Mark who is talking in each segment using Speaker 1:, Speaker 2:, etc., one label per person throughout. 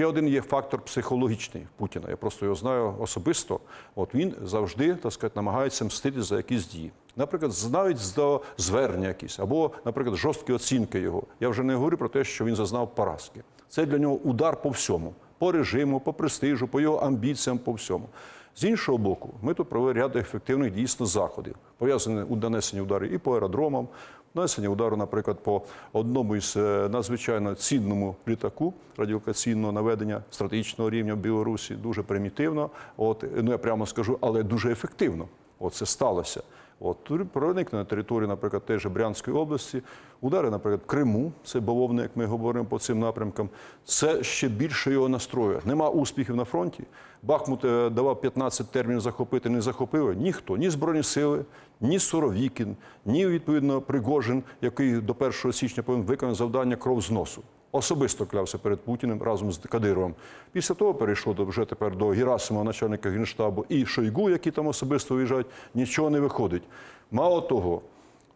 Speaker 1: Ще один є фактор психологічний Путіна. Я просто його знаю особисто. От він завжди так сказати, намагається мстити за якісь дії. Наприклад, навіть до звернення якісь, або, наприклад, жорсткі оцінки його. Я вже не говорю про те, що він зазнав поразки. Це для нього удар по всьому, по режиму, по престижу, по його амбіціям, по всьому. З іншого боку, ми тут провели ряд ефективних дійсно заходів, пов'язані у нанесенні ударів і по аеродромам, нанесення удару, наприклад, по одному із е, надзвичайно цінному літаку радіолокаційного наведення стратегічного рівня в Білорусі, дуже примітивно. От ну я прямо скажу, але дуже ефективно. Оце сталося. От проникнення на територію, наприклад, теж Брянської області, удари, наприклад, Криму, це бавовне, як ми говоримо по цим напрямкам. Це ще більше його настроює. Нема успіхів на фронті. Бахмут е, давав 15 термінів захопити, не захопили ніхто, ні збройні сили, ні Суровікін, ні відповідно Пригожин, який до 1 січня повинен виконати завдання кров з носу. Особисто клявся перед Путіним разом з Кадировим. Після того перейшло до вже тепер до Герасимова, начальника генштабу, і Шойгу, які там особисто виїжджають. Нічого не виходить. Мало того,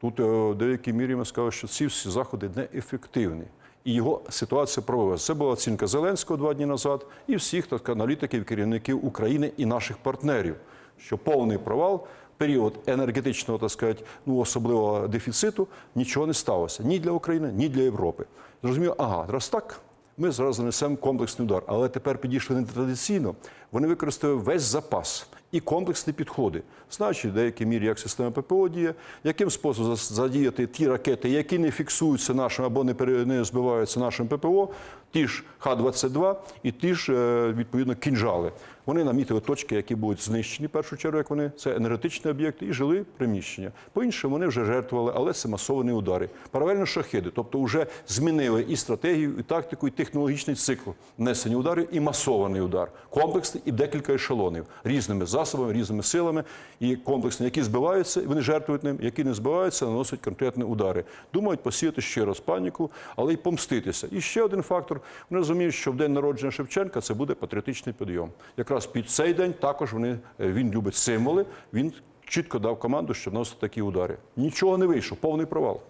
Speaker 1: тут е, в деякій мірі ми сказали, що ці всі заходи неефективні. І його ситуація провалилася. Це була оцінка Зеленського два дні назад і всіх так, аналітиків, керівників України і наших партнерів, що повний провал. Період енергетичного, так сказати, ну особливого дефіциту нічого не сталося ні для України, ні для Європи. Зрозуміло, ага, раз так, ми зараз нанесемо комплексний удар. Але тепер підійшли не традиційно. Вони використали весь запас і комплексні підходи, знаючи в деякій мірі, як система ППО діє, яким способом задіяти ті ракети, які не фіксуються нашим або не, не збиваються нашим ППО, ті ж Х-22 і ті ж е, відповідно кінжали. Вони намітили точки, які будуть знищені в першу чергу, як вони це енергетичні об'єкти і жили приміщення. По іншому вони вже жертвували, але це масовані удари. Паралельно шахиди, тобто вже змінили і стратегію, і тактику, і технологічний цикл несення ударів, і масований удар, комплексний і декілька ешелонів різними засобами, різними силами і комплексні, які збиваються, вони жертвують ним, які не збиваються, наносять конкретні удари. Думають посіяти ще раз паніку, але й помститися. І ще один фактор: вони розуміють, що в день народження Шевченка це буде патріотичний підйом. Якраз під цей день також вони е, він любить символи. Він чітко дав команду, що носить такі удари. Нічого не вийшло, повний провал.